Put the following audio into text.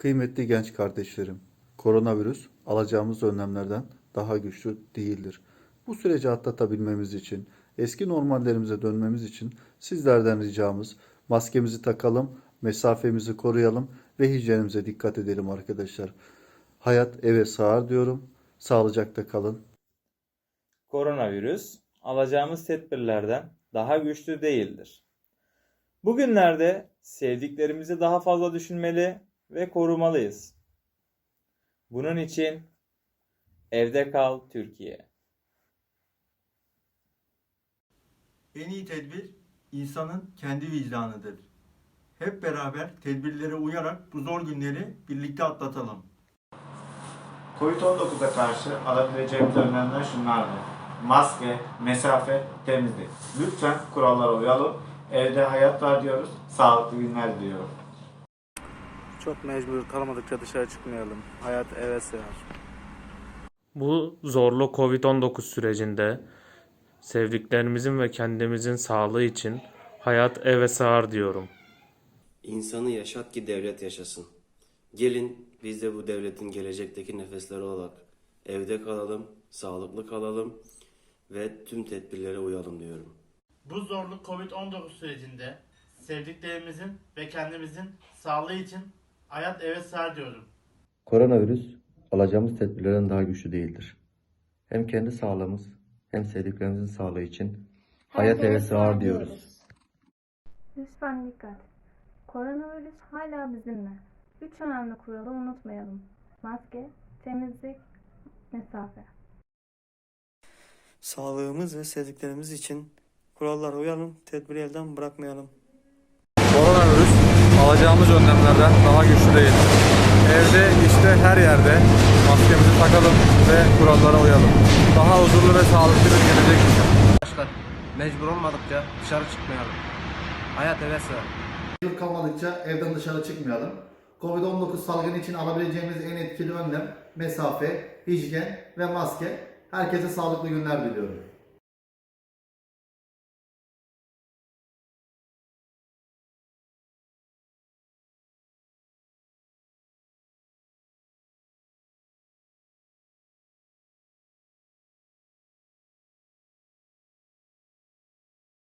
Kıymetli genç kardeşlerim, koronavirüs alacağımız önlemlerden daha güçlü değildir. Bu süreci atlatabilmemiz için, eski normallerimize dönmemiz için sizlerden ricamız maskemizi takalım, mesafemizi koruyalım ve hijyenimize dikkat edelim arkadaşlar. Hayat eve sığar diyorum. Sağlıcakla kalın. Koronavirüs alacağımız tedbirlerden daha güçlü değildir. Bugünlerde sevdiklerimizi daha fazla düşünmeli ve korumalıyız. Bunun için evde kal Türkiye. En iyi tedbir insanın kendi vicdanıdır. Hep beraber tedbirlere uyarak bu zor günleri birlikte atlatalım. Covid-19'a karşı alabileceğimiz önlemler şunlardır. Maske, mesafe, temizlik. Lütfen kurallara uyalım. Evde hayat var diyoruz. Sağlıklı günler diliyorum. Çok mecbur kalmadıkça dışarı çıkmayalım. Hayat eve sığar. Bu zorlu Covid-19 sürecinde sevdiklerimizin ve kendimizin sağlığı için hayat eve sığar diyorum. İnsanı yaşat ki devlet yaşasın. Gelin biz de bu devletin gelecekteki nefesleri olarak evde kalalım, sağlıklı kalalım ve tüm tedbirlere uyalım diyorum. Bu zorlu Covid-19 sürecinde sevdiklerimizin ve kendimizin sağlığı için hayat eve sığar diyorum. Koronavirüs alacağımız tedbirlerden daha güçlü değildir. Hem kendi sağlığımız hem sevdiklerimizin sağlığı için hayat eve sığar diyoruz. Lütfen dikkat. Koronavirüs hala bizimle. Üç önemli kuralı unutmayalım. Maske, temizlik, mesafe. Sağlığımız ve sevdiklerimiz için kurallara uyalım, tedbiri elden bırakmayalım. Alacağımız önlemlerden daha güçlü değildir. Evde, işte her yerde maskemizi takalım ve kurallara uyalım. Daha huzurlu ve sağlıklı bir gelecek için. Arkadaşlar mecbur olmadıkça dışarı çıkmayalım. Hayat eve sığar. Mecbur kalmadıkça evden dışarı çıkmayalım. Covid-19 salgını için alabileceğimiz en etkili önlem mesafe, hijyen ve maske. Herkese sağlıklı günler diliyorum.